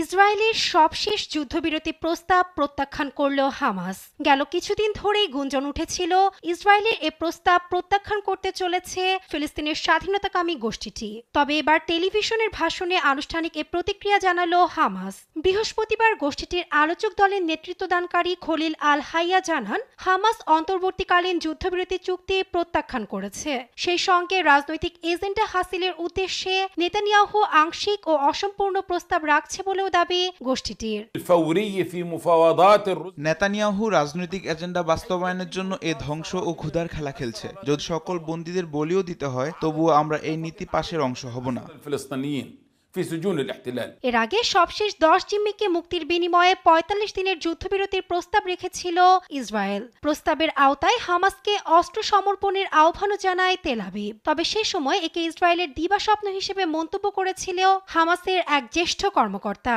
ইসরায়েলের সবশেষ যুদ্ধবিরতি প্রস্তাব প্রত্যাখ্যান করল হামাস। গেল কিছুদিন ধরেই গুঞ্জন উঠেছিল, ইসরায়েলের এ প্রস্তাব প্রত্যাখ্যান করতে চলেছে ফিলিস্তিনের স্বাধীনতাকামী গোষ্ঠীটি। তবে এবার টেলিভিশনের ভাষণে আনুষ্ঠানিক এ প্রতিক্রিয়া জানালো হামাস। বৃহস্পতিবার গোষ্ঠীটির আলোচক দলের নেতৃত্বদানকারী খলিল আল হাইয়া জানান, হামাস অন্তর্বর্তীকালীন যুদ্ধবিরতি চুক্তি প্রত্যাখ্যান করেছে। সেই সঙ্গে রাজনৈতিক এজেন্ডা হাসিলের উদ্দেশ্যে নেতানিয়াহু আংশিক ও অসম্পূর্ণ প্রস্তাব রাখছে বলেও দাবি গোষ্ঠীটির। নেতানিয়াহু রাজনৈতিক এজেন্ডা বাস্তবায়নের জন্য এ ধ্বংস ও ক্ষুধার খেলা খেলছে। যদি সকল বন্দীদের বলিও দিতে হয়, তবুও আমরা এই নীতি পাশের অংশ হব না। في سجون الاحتلال এর আগে সবশেষ দশ জিম্মিকে মুক্তির বিনিময়ে পঁয়তাল্লিশ দিনের যুদ্ধবিরতির প্রস্তাব রেখেছিল ইসরায়েল প্রস্তাবের আওতায় হামাসকে অস্ত্র সমর্পণের আহ্বানও জানায় তেল আবিব তবে সে সময় একে ইসরায়েলের দিবাস্বপ্ন হিসেবে মন্তব্য করেছিল হামাসের এক জ্যেষ্ঠ কর্মকর্তা